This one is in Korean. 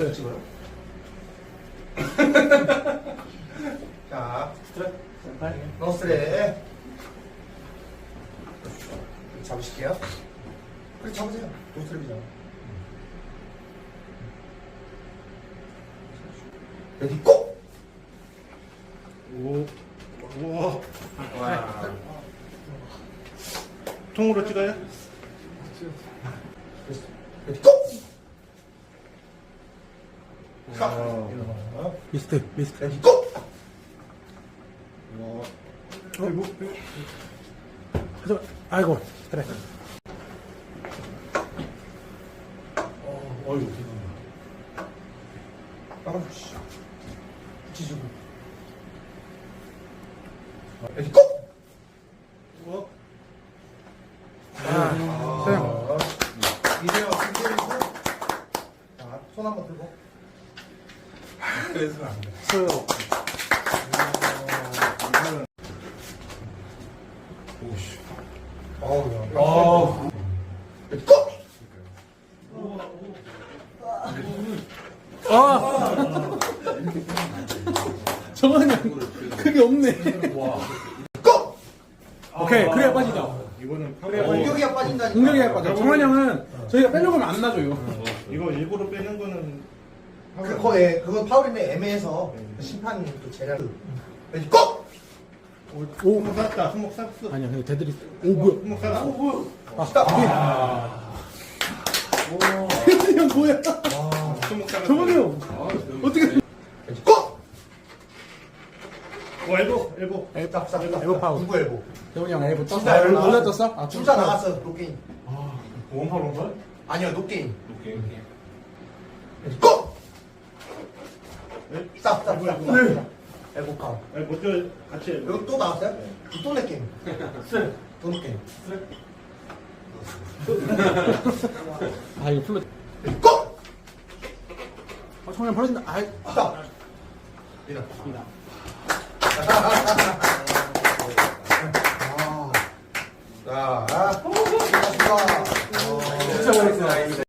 네. 찍어요? 자, 노스레 잡으실게요. 그래 잡으세요. 노스레이잖아. 레디 고! 오. 우와. 와. 통으로 찍어요? 레디 고! 일어나. 미스트, 미스트. 고! 와. 아이고. 아이고, 그래. 어, 어이구. 아우, 씨. 지지고. 고! 그래서는 안 돼. 서영. 오씨. 어우, 야. 어우. 레디 고! 아! 저거는 그게 없네. 고! 오케이, 그래야 빠지죠. 이거는 그래, 공격이야 빠진다니까. 공격이 빠져. 정환 형은 저희가 빼려고 하면 안 놔줘요. 이거 일부러 빼는 거는 그, 거에, 그건 파울인데 애매해서 그 심판이 또 제가. 레디 고! 오, 손목 쌌다. 손목 쌌어. 아니야, 근데 대들이. 오, 뭐야. 손목 쌌어. 아, 스탑! 혜진이 형 뭐야? 손목 쌌어. 정환이 형. 어떻게. 고! 어, 엘보, 엘보. 스탑, 스탑. 엘보 파울. 누구 엘보? 정환이 형 엘보 떴어? 진짜 엘보 나왔어. 떴어? 아, 둘 다 나갔어, 노게임. 원팔 원팔? 아니요, 노게임. 오케이, 오케이. 레 싹, 싹, 싹. 에고카. 아니, 먼저 같이 해. 여기 또 나왔어요? 또 내 게임. 또내 게임. 아 이거 풀로 고! 아 정말 벌어진다 아이 싸. 이다 이다 자, 아, 고맙습니다. 진짜 멋있어.